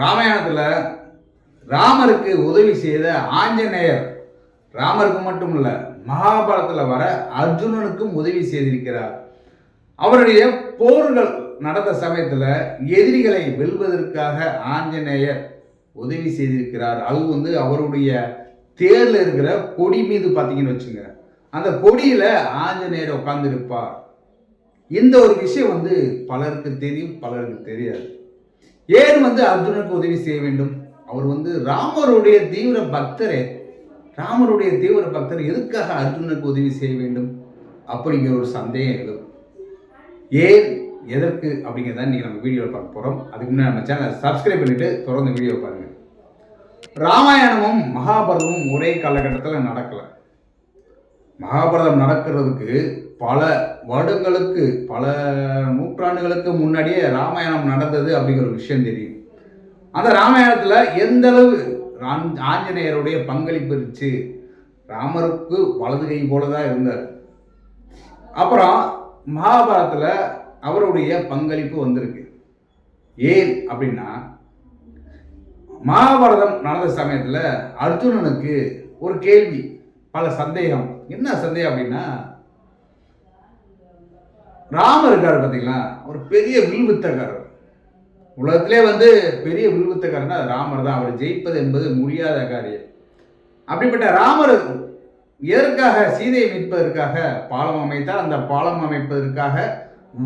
ராமாயணத்தில் ராமருக்கு உதவி செய்த ஆஞ்சநேயர் ராமருக்கு மட்டும் இல்லை மகாபாரத்தில் வர அர்ஜுனனுக்கும் உதவி செய்திருக்கிறார். அவருடைய போர்கள் நடந்த சமயத்தில் எதிரிகளை வெல்வதற்காக ஆஞ்சநேயர் உதவி செய்திருக்கிறார். அது வந்து அவருடைய தேரில் இருக்கிற கொடி மீது பார்த்தீங்கன்னு வச்சுங்க அந்த கொடியில் ஆஞ்சநேயர் உட்கார்ந்துருப்பார். இந்த ஒரு விஷயம் வந்து பலருக்கு தெரியும் பலருக்கு தெரியாது. ஏன் வந்து அர்ஜுனனுக்கு உதவி செய்ய வேண்டும்? அவர் வந்து ராமருடைய தீவிர பக்தரே. ராமருடைய தீவிர பக்தர் எதுக்காக அர்ஜுனனுக்கு உதவி செய்ய வேண்டும்? அப்படிங்கிற ஒரு சந்தேகம் எழுதும் ஏன்? எதற்கு? அப்படிங்கிறத நீங்கள் நம்ம வீடியோவில் பார்க்க போகிறோம் அதுக்கு முன்னாடி நம்ம சேனலை சப்ஸ்கிரைப் பண்ணிவிட்டு தொடர்ந்து வீடியோ பாருங்கள் ராமாயணமும் மகாபாரதமும் ஒரே காலகட்டத்தில் நடக்கலை. மகாபாரதம் நடக்கிறதுக்கு பல வருடங்களுக்கு பல நூற்றாண்டுகளுக்கு முன்னாடியே ராமாயணம் நடந்தது அப்படிங்கிற ஒரு விஷயம் தெரியும். அந்த ராமாயணத்தில் எந்த அளவு ஆஞ்சநேயருடைய பங்களிப்பு இருந்துச்சு? ராமருக்கு வலது கை போல தான் இருந்தார். அப்புறம் மகாபாரதத்தில் அவருடைய பங்களிப்பு வந்திருக்கு. ஏன் அப்படின்னா மகாபாரதம் நடந்த சமயத்தில் அர்ஜுனனுக்கு ஒரு கேள்வி பல சந்தேகம். என்ன சந்தேகம் அப்படின்னா ராமர் இருக்கார் பார்த்தீங்களா ஒரு பெரிய வில்வித்தக்காரர் உலகத்திலே வந்து பெரிய வில்வித்தக்காரன்னா அது ராமர் தான். அவர் ஜெயிப்பது என்பது முடியாத காரியம். அப்படிப்பட்ட ராமர் எதற்காக சீதையை மீட்பதற்காக பாலம் அமைத்தால் அந்த பாலம் அமைப்பதற்காக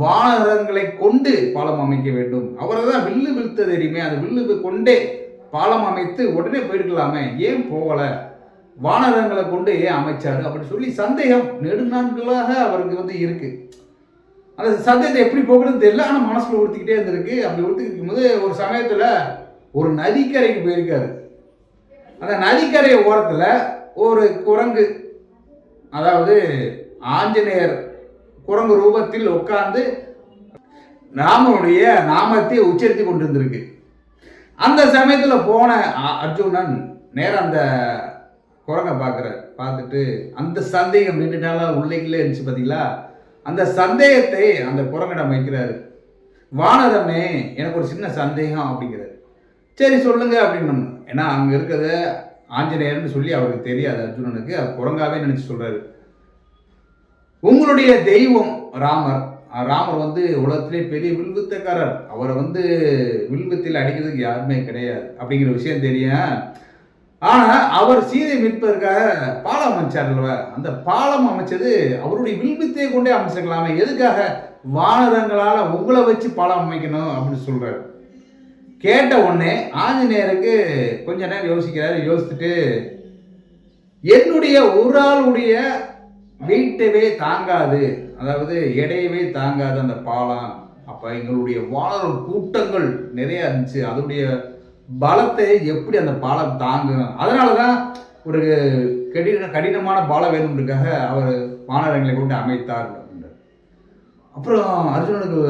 வானரங்களை கொண்டு பாலம் அமைக்க வேண்டும். அவரை தான் வில்லு விழுத்த தெரியுமே? அந்த வில்லு கொண்டே பாலம் அமைத்து உடனே போயிருக்கலாமே? ஏன் போகலை? வானரங்களை கொண்டு ஏன் அமைச்சாரு? அப்படி சொல்லி சந்தேகம் நெடுநாட்களாக அவருக்கு வந்து இருக்குது அந்த சந்தேகத்தை எப்படி போகுதுன்னு தெரியல ஆனால் மனசில் உறுத்திக்கிட்டே இருந்திருக்கு. அப்படி உறுத்திக்கிட்டு போது ஒரு சமயத்தில் ஒரு நதிக்கரைக்கு போயிருக்காரு. அந்த நதிக்கரை ஓரத்தில் ஒரு குரங்கு அதாவது ஆஞ்சநேயர் குரங்கு ரூபத்தில் உட்கார்ந்து ராமனுடைய நாமத்தை உச்சரித்து கொண்டிருந்திருக்கு. அந்த சமயத்தில் போன அ- அர்ஜுனன் நேரம் அந்த குரங்கை பார்க்குறார். பார்த்துட்டு அந்த சந்தேகம் ரெண்டு நாளாக உள்ளேக்குள்ளே இருந்துச்சு பார்த்தீங்களா அந்த சந்தேகத்தை அந்த குரங்கிடம் வைக்கிறாரு. வானரமே எனக்கு ஒரு சின்ன சந்தேகம் அப்படிங்கிறாரு. சரி சொல்லுங்க அப்படின்னு ஏன்னா அங்கே இருக்கிறத ஆஞ்சநேயர்னு சொல்லி அவருக்கு தெரியாது அர்ஜுனனுக்கு. அது குரங்காவே நினச்சி சொல்கிறாரு உங்களுடைய தெய்வம் ராமர். ராமர் வந்து உலகத்திலே பெரிய வில்வித்தக்காரர். அவரை வந்து வில்வித்தில் அடிக்கிறதுக்கு யாருமே கிடையாது. அப்படிங்கிற விஷயம் தெரியும் ஆனா அவர் சீதை மீட்பதற்காக பாலம் அமைச்சார் அல்லவா? அந்த பாலம் அமைச்சது அவருடைய வில்வித்தையை கொண்டே அமைச்சிருக்கலாமே. எதுக்காக? வானரங்களால உங்களை வச்சு பாலம் அமைக்கணும் அப்படின்னு சொல்றாரு. கேட்ட உடனே ஆஞ்சநேயருக்கு கொஞ்ச நேரம் யோசிக்கிறாரு. யோசிச்சுட்டு என்னுடைய ஒரு ஆளுடைய வெயிட்டவே தாங்காது. அதாவது எடையவே தாங்காது அந்த பாலம். அப்போ எங்களுடைய வானர கூட்டங்கள் நிறைய இருந்துச்சு. அதனுடைய பலத்தை எப்படி அந்த பாலம் தாங்கும்? அதனால தான் ஒரு கடின கடினமான பாலம் வேணுன்றக்காக அவர் வானரங்களை கொண்டு அமைத்தார் அப்படின்றார். அப்புறம் அர்ஜுனனுக்கு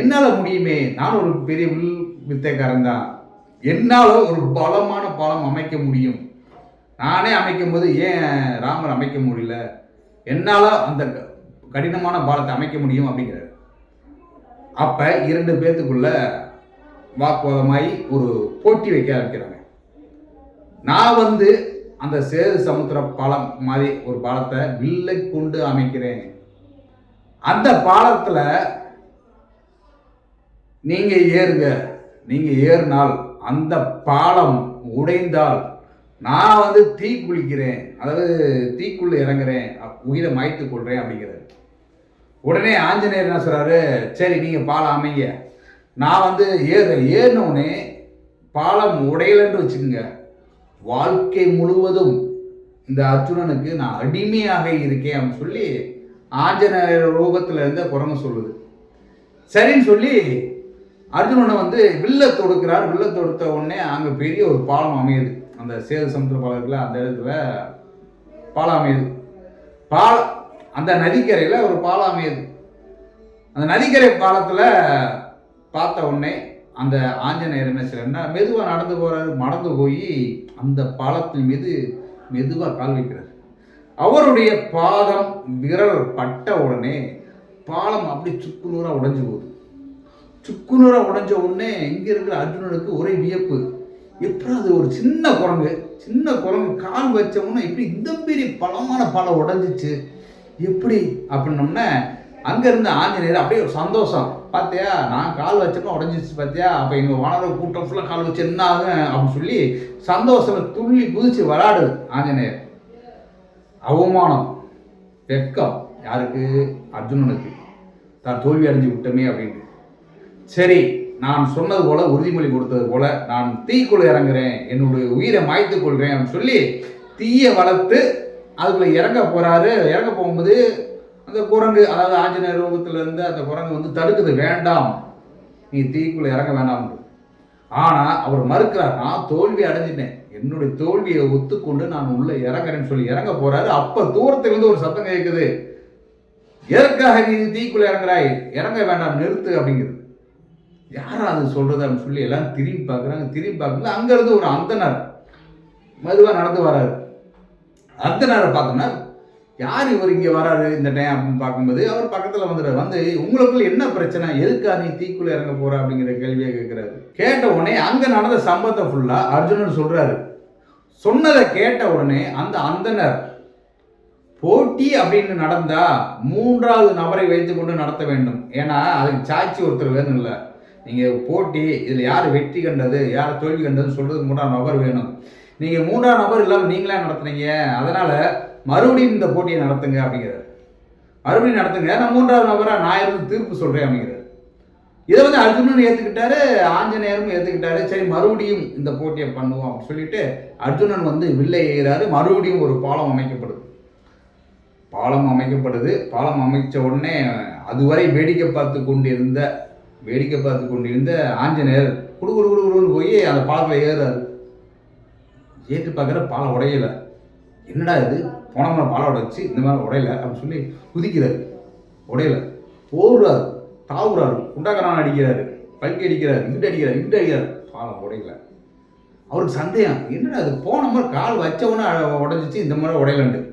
என்னால் முடியுமே? நான் ஒரு பெரிய வில் வித்தைக்காரன் தான். என்னால் ஒரு பலமான பாலம் அமைக்க முடியும்? நானே அமைக்கும் போது ஏன் ராமர் அமைக்க முடியல? என்னால் அந்த கடினமான பாலத்தை அமைக்க முடியும் அப்படிங்கிறார். அப்போ இரண்டு பேர்த்துக்குள்ள வாக்குவாதமாகி ஒரு போட்டி வைக்க ஆரம்பிக்கிறாங்க. நான் வந்து அந்த சேது சமுத்திர பாலம் மாதிரி ஒரு பாலத்தை வில்லை கொண்டு அமைக்கிறேன். அந்த பாலத்தில் நீங்கள் ஏறுங்க. நீங்கள் ஏறினால் அந்த பாலம் உடைந்தால் நான் வந்து தீ குளிக்கிறேன். அதாவது தீக்குள்ளே இறங்குறேன். உயிரை மாய்த்து கொள்கிறேன் அப்படிங்கிறது உடனே ஆஞ்சநேயர் என்ன சொல்கிறாரு சரி நீங்கள் பாலம் அமைங்க. நான் வந்து ஏறுறேன் ஏறினோடனே பாலம் உடையலன்னு வச்சுக்கோங்க. வாழ்க்கை முழுவதும் இந்த அர்ஜுனனுக்கு நான் அடிமையாக இருக்கேன் அப்படின்னு சொல்லி ஆஞ்சநேயர் ரூபத்தில் இருந்த குரங்கு சொல்லுது. சரின்னு சொல்லி அர்ஜுனனை வந்து வில்ல தொடுக்கிறார். வில்ல தொடுத்த உடனே அங்கே பெரிய ஒரு பாலம் அமையுது. அந்த சேது சமுத்திர பாலத்தில் அந்த இடத்துல பாலம் அமையுது. பால அந்த நதிக்கரையில் ஒரு பாலம் அமையுது. அந்த நதிக்கரை பாலத்தில் பார்த்த உடனே அந்த ஆஞ்சநேயர் என்ன செய்யறாருன்னா மெதுவாக நடந்து போகிறாரு மடந்து போய் அந்த பாலத்தின் மீது மெதுவாக கால் வைக்கிறார். அவருடைய பாதம் விரல் பட்ட உடனே பாலம் அப்படி சுக்கு நூறாக உடைஞ்சு போகுது. சுக்குநூறாக உடைஞ்ச உடனே இங்கே இருக்கிற அர்ஜுனனுக்கு ஒரே வியப்பு. எப்படி அது ஒரு சின்ன குரங்கு? சின்ன குரங்கு கால் வச்ச உடனே இப்படி இந்த பெரிய பழமான பழம் உடைஞ்சிச்சு. எப்படி? அப்படின்னோம்னா அங்கேருந்து ஆஞ்சநேயர் அப்படியே ஒரு சந்தோஷம். பார்த்தியா நான் கால் வச்சப்போ உடஞ்சிச்சு பார்த்தியா அப்போ எங்கள் வானர கூட்டம் ஃபுல்லாக கால் வச்சு என்ன ஆகும் அப்படின்னு சொல்லி சந்தோஷத்தில் துள்ளி குதிச்சு விளாடுது ஆஞ்சநேயர். அவமானம் வெக்கம் யாருக்கு? அர்ஜுனனுக்கு. தான் தோல்வி அடைஞ்சு விட்டோமே அப்படின்னு. சரி நான் சொன்னது போல உறுதிமொழி கொடுத்தது போல நான் தீக்குள்ள இறங்குறேன். என்னுடைய உயிரை மாய்த்துக் கொள்கிறேன் அப்படின்னு சொல்லி தீயை வளர்த்து அதுக்குள்ள இறங்க போறாரு. இறங்க போகும்போது அந்த குரங்கு அதாவது ஆஞ்சநேயர் ரூபத்திலேருந்து அந்த குரங்கு வந்து தடுக்குது. வேண்டாம். நீ தீக்குள்ளே இறங்க வேண்டாம் ஆனால் அவர் மறுக்கிறார் நான் தோல்வி அடைஞ்சிட்டேன். என்னுடைய தோல்வியை ஒத்துக்கொண்டு நான் உள்ளே இறங்குறேன்னு சொல்லி இறங்க போறாரு. அப்போ தூரத்திலிருந்து ஒரு சத்தம் கேட்குது எதற்காக நீ தீக்குள்ளே இறங்குறாய்? இறங்க வேண்டாம் நிறுத்து அப்படிங்குது. யாரா அது சொல்றது அப்படின்னு சொல்லி எல்லாம் திரும்பி பார்க்குறாங்க. திரும்பி பார்க்கும்போது அங்கேருந்து ஒரு அந்தனர் மெதுவாக நடந்து வராரு. அந்தனரை பார்த்தோம்னா யார் இவர் இங்கே வராரு இந்த டைம் அப்படின்னு பார்க்கும்போது அவர் பக்கத்தில் வந்துடுறாரு. வந்து உங்களுக்குள்ள என்ன பிரச்சனை? எதுக்கா நீ தீக்குள்ள இறங்க போற? அப்படிங்கிற கேள்வியை கேட்குறாரு கேட்ட உடனே அங்கே நடந்த சம்பவத்தை ஃபுல்லாக அர்ஜுனன் சொல்றாரு. சொன்னதை கேட்ட உடனே அந்த அந்தனர் போட்டி அப்படின்னு நடந்தா மூன்றாவது நபரை வைத்துக்கொண்டு நடத்த வேண்டும். ஏன்னா அதுக்கு சாட்சி ஒருத்தர் வேணும் இல்லை. நீங்கள் போட்டி இதில் யார் வெற்றி கண்டது யார் தோல்வி கண்டதுன்னு சொல்றது மூன்றாம் நபர் வேணும். நீங்கள் மூன்றாம் நபர் இல்லாமல் நீங்களே நடத்துனீங்க. அதனால் மறுபடியும் இந்த போட்டியை நடத்துங்க அப்படிங்கிறார். மறுபடியும் நடத்துங்க. நான் மூன்றாவது நபராக நான் இருந்து தீர்ப்பு சொல்கிறேன் அப்படிங்கிறார். இதை வந்து அர்ஜுனன் ஏற்றுக்கிட்டாரு ஆஞ்சநேயரும் ஏற்றுக்கிட்டாரு சரி மறுபடியும் இந்த போட்டியை பண்ணுவோம் அப்படின்னு சொல்லிட்டு அர்ஜுனன் வந்து வில்லை ஏகிறாரு மறுபடியும் ஒரு பாலம் அமைக்கப்படுது. பாலம் அமைக்கப்படுது. பாலம் அமைச்ச உடனே அதுவரை வேடிக்கை பார்த்து கொண்டிருந்த வேடிக்கை பார்த்து கொண்டிருந்த ஆஞ்சநேயர் குடு குடு குடு குடுன்னு போய் அந்த பாலத்தில் ஏறுறாரு. ஏற்று பார்க்குற பாலம் உடையலை. என்னடா இது? போன முறை பாலம் இந்த மாதிரி உடையலை அப்படின்னு சொல்லி குதிக்கிறாரு. உடையலை. போடுறாரு. தாவுறாரு. குண்டாக்கரான் அடிக்கிறாரு. பல்கி அடிக்கிறார். இங்கிட்ட அடிக்கிறார். இங்கிட்ட அடிக்கிறார். பாலம் உடையல. அவருக்கு சந்தேகம். என்னடா அது போன முறை கால் வச்சவொன்னே உடஞ்சிச்சு. இந்த மாதிரி உடையலண்டு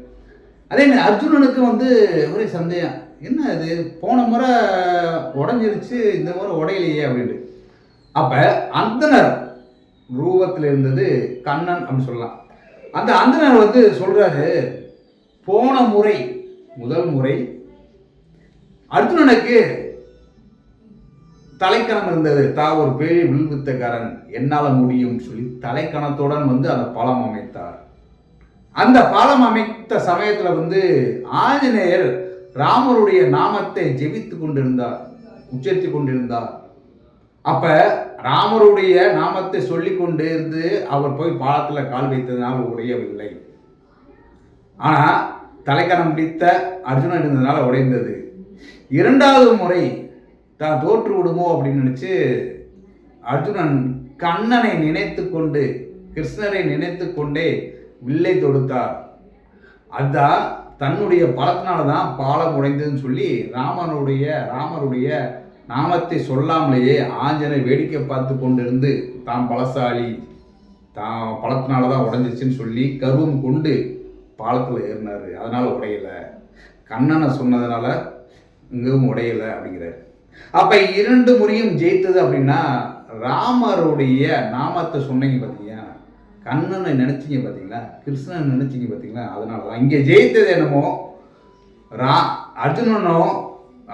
அதே மாதிரி அர்ஜுனனுக்கு வந்து ஒரே சந்தேகம். என்ன இது? போன முறை உடஞ்சிருச்சு. இந்த முறை உடையலையே அப்படின்ட்டு. அப்போ அந்தனர் ரூபத்தில் இருந்தது கண்ணன் அப்படின்னு சொல்லலாம். அந்த அந்தனர் வந்து சொல்கிறாரு போன முறை முதல் முறை அர்ஜுனனுக்கு தலைக்கணம் இருந்தது. தா ஒரு பெரிய வில்வித்தக்காரன் என்னால் முடியும் சொல்லி தலைக்கணத்துடன் வந்து அந்த பாலம் அமைத்தார். அந்த பாலம் அமைத்த சமயத்தில் வந்து ஆஞ்சநேயர் ராமருடைய நாமத்தை ஜெபித்து கொண்டிருந்தார் உச்சரித்து கொண்டிருந்தார். அப்ப ராமருடைய நாமத்தை சொல்லி கொண்டு இருந்து அவர் போய் பாலத்தில் கால் வைத்ததனால் உடையவில்லை. ஆனால் தலைக்கணம் பிடித்த அர்ஜுனன் இருந்ததுனால உடைந்தது. இரண்டாவது முறை தான் தோற்று விடுமோ அப்படின்னு நினச்சி அர்ஜுனன் கண்ணனை நினைத்து கொண்டு கிருஷ்ணரை நினைத்து கொண்டே வில்லை தொடுத்தார். அதுதான் தன்னுடைய பலத்தினால தான் பாலம் உடைந்ததுன்னு சொல்லி ராமனுடைய ராமருடைய நாமத்தை சொல்லாமலேயே ஆஞ்சனை வேடிக்கை பார்த்து கொண்டிருந்து தான் பலசாலி தான் பலத்தினால தான் உடைஞ்சிச்சுன்னு சொல்லி கருவம் கொண்டு பாலத்தில் ஏறினார். அதனால் உடையலை. கண்ணனை சொன்னதுனால இங்கும் உடையலை அப்படிங்கிறார். அப்போ இரண்டு முறையும் ஜெயித்தது அப்படின்னா ராமருடைய நாமத்தை சொன்னீங்க பார்த்தீங்க கண்ணனை நினச்சிங்க பார்த்தீங்களா கிருஷ்ணனை நினச்சிங்க பார்த்தீங்களா அதனால தான் இங்கே ஜெயித்தது என்னமோ ரா அர்ஜுனனோ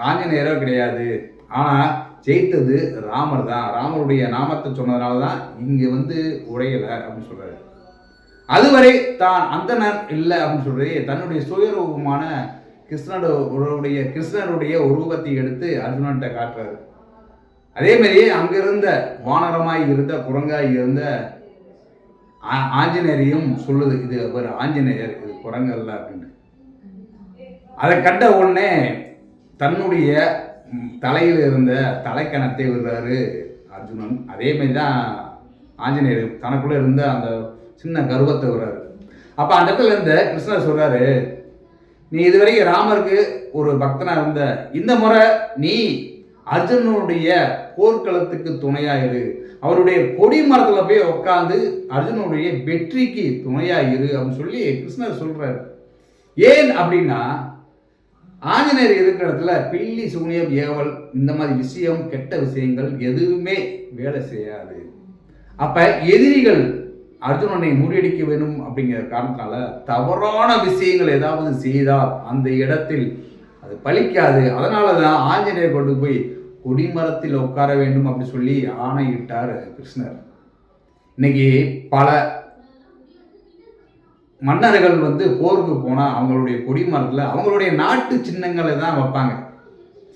ஆஞ்சநேயரோ கிடையாது. ஆனால் ஜெயித்தது ராமர் தான் ராமருடைய நாமத்தை சொன்னதுனால தான் இங்கே வந்து உடையலை அப்படின்னு சொல்கிறாரு அதுவரை தான் அந்தனர் இல்லை அப்படின்னு சொல்றது. தன்னுடைய சுயரூபமான கிருஷ்ணனுடைய கிருஷ்ணனுடைய உருவத்தை எடுத்து அர்ஜுனன்ட்ட காட்டுறாரு. அதே மாதிரியே அங்கிருந்த வானரமாய் இருந்த குரங்காய் இருந்த ஆ- ஆஞ்சநேயரையும் சொல்லுது இது ஒரு ஆஞ்சநேயர் இது குரங்கல்ல அப்படின்னு. அதை கண்ட உடனே தன்னுடைய தலையில் இருந்த தலைக்கணத்தை விடுறாரு அர்ஜுனன். அதே மாதிரி தான் ஆஞ்சநேயர் தனக்குள்ள இருந்த அந்த சின்ன கர்வத்தை விடுறாரு. அப்போ அந்த இடத்துல இருந்த கிருஷ்ணர் சொல்றாரு நீ இதுவரைக்கும் ராமருக்கு ஒரு பக்தனா இருந்த இந்த முறை நீ அர்ஜுனனுடைய போர்க்களத்துக்கு துணையாயிரு அவருடைய கொடி மரத்துல போய் உட்காந்து அர்ஜுனனுடைய வெற்றிக்கு துணையாயிரு அப்படின்னு சொல்லி கிருஷ்ணர் சொல்றாரு. ஏன் அப்படின்னா ஆஞ்சநேயர் இருக்கிற இடத்துல பில்லி சூனியம் ஏவல் இந்த மாதிரி விஷயம் கெட்ட விஷயங்கள் எதுவுமே வேலை செய்யாது. அப்ப எதிரிகள் அர்ஜுனனை முறியடிக்க வேணும் அப்படிங்கிற காரணத்தினால தவறான விஷயங்கள் ஏதாவது செய்தால் அந்த இடத்தில் அது பலிக்காது அதனால தான் ஆஞ்சநேயர் கொண்டு போய் கொடிமரத்தில் உட்கார வேண்டும் அப்படி சொல்லி ஆணையிட்டார் கிருஷ்ணர். இன்னைக்கு பல மன்னர்கள் வந்து போருக்கு போனால் அவங்களுடைய கொடிமரத்தில் அவங்களுடைய நாட்டு சின்னங்களை தான் வைப்பாங்க.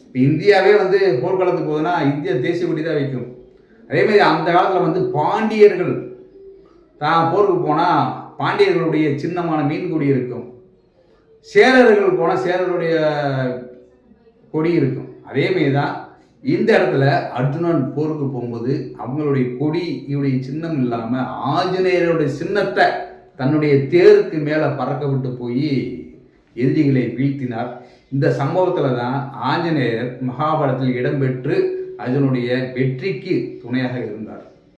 இப்போ இந்தியாவே வந்து போர்க்களத்துக்கு போகுதுன்னா இந்திய தேசிய கொடி தான் வைக்கும். அதே மாதிரி அந்த காலத்தில் வந்து பாண்டியர்கள் தான் போருக்கு போனால் பாண்டியர்களுடைய சின்னமான மீன் கொடி இருக்கும். சேரர்கள் போனால் சேரருடைய கொடி இருக்கும். அதே தான் இந்த இடத்துல அர்ஜுனன் போருக்கு போகும்போது அவங்களுடைய கொடி இவருடைய சின்னம் இல்லாமல் ஆஞ்சநேயருடைய சின்னத்தை தன்னுடைய தேருக்கு மேலே பறக்க விட்டு போய் எதிரிகளை வீழ்த்தினார். இந்த சம்பவத்தில் தான் ஆஞ்சநேயர் மகாபாரதத்தில் இடம்பெற்று அர்ஜுனுடைய வெற்றிக்கு துணையாக இருந்தார்.